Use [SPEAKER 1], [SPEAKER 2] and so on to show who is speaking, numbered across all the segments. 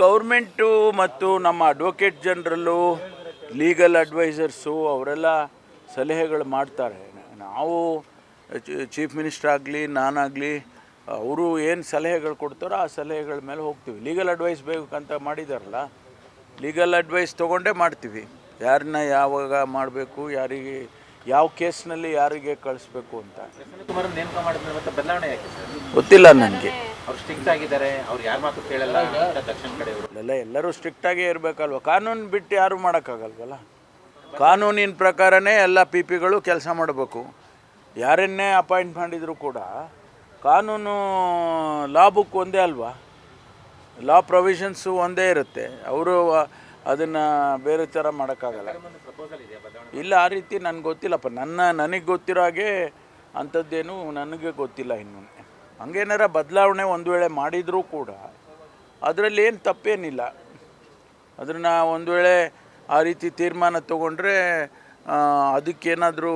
[SPEAKER 1] Government ಮತ್ತು ನಮ್ಮ advocate ಜನರಲ್ಲು legal advisers ಅವರೆಲ್ಲ ಸಲಹೆಗಳು ಮಾಡ್ತಾರೆ. ನಾವು ಚೀಫ್ ಮಿನಿಸ್ಟರ್ ಆಗಲಿ ನಾನಾಗಲಿ ಅವರು ಏನು ಸಲಹೆಗಳು ಕೊಡ್ತಾರೋ ಆ ಸಲಹೆಗಳ ಮೇಲೆ ಹೋಗ್ತೀವಿ. ಲೀಗಲ್ ಅಡ್ವೈಸ್ ಬೇಕಂತ ಮಾಡಿದಾರಲ್ಲ ಲೀಗಲ್ ಅಡ್ವೈಸ್ ತೊಗೊಂಡೇ ಮಾಡ್ತೀವಿ. ಯಾರನ್ನ ಯಾವಾಗ ಮಾಡಬೇಕು ಯಾರಿಗೆ ಯಾವ ಕೇಸ್ನಲ್ಲಿ ಯಾರಿಗೆ ಕಳಿಸ್ಬೇಕು ಅಂತ.
[SPEAKER 2] ಕುಮಾರ್ ನೇಮಕ ಮಾಡಿದ್ರೆ ಮತ್ತೆ ಬದಲಾವಣೆ ಯಾಕೆ ಸರ್?
[SPEAKER 1] ಗೊತ್ತಿಲ್ಲ ನನಗೆ.
[SPEAKER 2] ಅವ್ರು ಸ್ಟ್ರಿಕ್ಟ್ ಆಗಿದ್ದಾರೆ ಅವ್ರು ಯಾರ ಮಾತು ಕೇಳಲ್ಲ ಅಂತ ದಕ್ಷಿಣ ಕಡೆಯವರು
[SPEAKER 1] ಎಲ್ಲ ಎಲ್ಲರೂ ಸ್ಟ್ರಿಕ್ಟಾಗೇ ಇರಬೇಕಲ್ವ? ಕಾನೂನು ಬಿಟ್ಟು ಯಾರೂ ಮಾಡೋಕ್ಕಾಗಲ್ವಲ್ಲ? ಕಾನೂನಿನ ಪ್ರಕಾರನೇ ಎಲ್ಲ ಪಿ ಪಿಗಳು ಕೆಲಸ ಮಾಡಬೇಕು. ಯಾರನ್ನೇ ಅಪಾಯಿಂಟ್ ಮಾಡಿದರೂ ಕೂಡ ಕಾನೂನು ಲಾ ಬುಕ್ ಒಂದೇ ಅಲ್ವಾ? ಲಾ ಪ್ರೊವಿಷನ್ಸು ಒಂದೇ ಇರುತ್ತೆ. ಅವರು ಅದನ್ನು ಬೇರೆ ಥರ ಮಾಡೋಕ್ಕಾಗಲ್ಲ. ಇಲ್ಲ ಆ ರೀತಿ ನನಗೆ ಗೊತ್ತಿಲ್ಲಪ್ಪ. ನನ್ನ ನನಗೆ ಗೊತ್ತಿರೋ ಹಾಗೆ ಅಂಥದ್ದೇನು ನನಗೆ ಗೊತ್ತಿಲ್ಲ ಇನ್ನೂ. ಹಂಗೇನಾರ ಬದಲಾವಣೆ ಒಂದು ವೇಳೆ ಮಾಡಿದರೂ ಕೂಡ ಅದರಲ್ಲಿ ಏನು ತಪ್ಪೇನಿಲ್ಲ. ಅದನ್ನು ಒಂದು ವೇಳೆ ಆ ರೀತಿ ತೀರ್ಮಾನ ತಗೊಂಡ್ರೆ ಅದಕ್ಕೇನಾದರೂ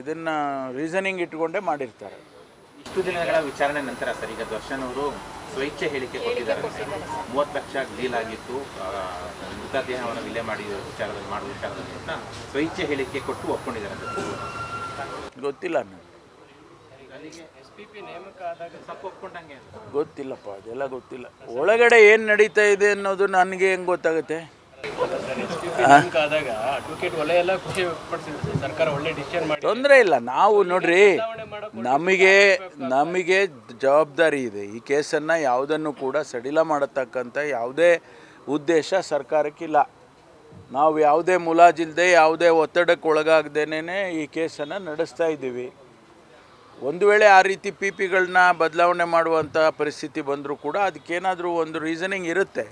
[SPEAKER 1] ಇದನ್ನು ರೀಸನಿಂಗ್ ಇಟ್ಕೊಂಡೇ ಮಾಡಿರ್ತಾರೆ.
[SPEAKER 2] ಇಷ್ಟು ದಿನಗಳ ವಿಚಾರಣೆ ನಂತರ ಸರ್ ಈಗ ದರ್ಶನ್ ಅವರು ಸ್ವೈಚ್ಛೆ ಹೇಳಿಕೆ ಕೊಟ್ಟಿದ್ದಾರೆ. ಮೂವತ್ತು ಲಕ್ಷ ಡೀಲ್ ಆಗಿತ್ತು. ಮೃತದೇಹವನ್ನು ವಿಲೆ ಮಾಡಿ ವಿಚಾರದಲ್ಲಿ ಮಾಡುವ ವಿಚಾರದಲ್ಲಿ ಅಂತ ಸ್ವಇಚ್ಛೆ ಹೇಳಿಕೆ ಕೊಟ್ಟು ಒಪ್ಕೊಂಡಿದ್ದಾರೆ
[SPEAKER 1] ಗೊತ್ತಿಲ್ಲ ನನಗೆ. ಗೊತ್ತಿಲ್ಲಪ್ಪ ಅದೆಲ್ಲ ಗೊತ್ತಿಲ್ಲ. ಒಳಗಡೆ ಏನು ನಡೀತಾ ಇದೆ ಅನ್ನೋದು ನನಗೆ ಹೆಂಗೆ ಗೊತ್ತಾಗುತ್ತೆ? ತೊಂದರೆ ಇಲ್ಲ. ನಾವು ನೋಡ್ರಿ ನಮಗೆ ನಮಗೆ ಜವಾಬ್ದಾರಿ ಇದೆ. ಈ ಕೇಸನ್ನು ಯಾವುದನ್ನು ಕೂಡ ಸಡಿಲ ಮಾಡತಕ್ಕಂಥ ಯಾವುದೇ ಉದ್ದೇಶ ಸರ್ಕಾರಕ್ಕಿಲ್ಲ. ನಾವು ಯಾವುದೇ ಮುಲಾಜಿಲ್ಲದೆ ಯಾವುದೇ ಒತ್ತಡಕ್ಕೆ ಒಳಗಾಗ್ದೇನೆ ಈ ಕೇಸನ್ನು ನಡೆಸ್ತಾ ಇದ್ದೀವಿ. ಒಂದು ವೇಳೆ ಆ ರೀತಿ ಪಿ ಪಿಗಳನ್ನ ಬದಲಾವಣೆ ಮಾಡುವಂಥ ಪರಿಸ್ಥಿತಿ ಬಂದರೂ ಕೂಡ ಅದಕ್ಕೇನಾದರೂ ಒಂದು ರೀಸನಿಂಗ್ ಇರುತ್ತೆ.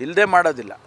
[SPEAKER 1] ಇಲ್ಲದೆ ಮಾಡೋದಿಲ್ಲ.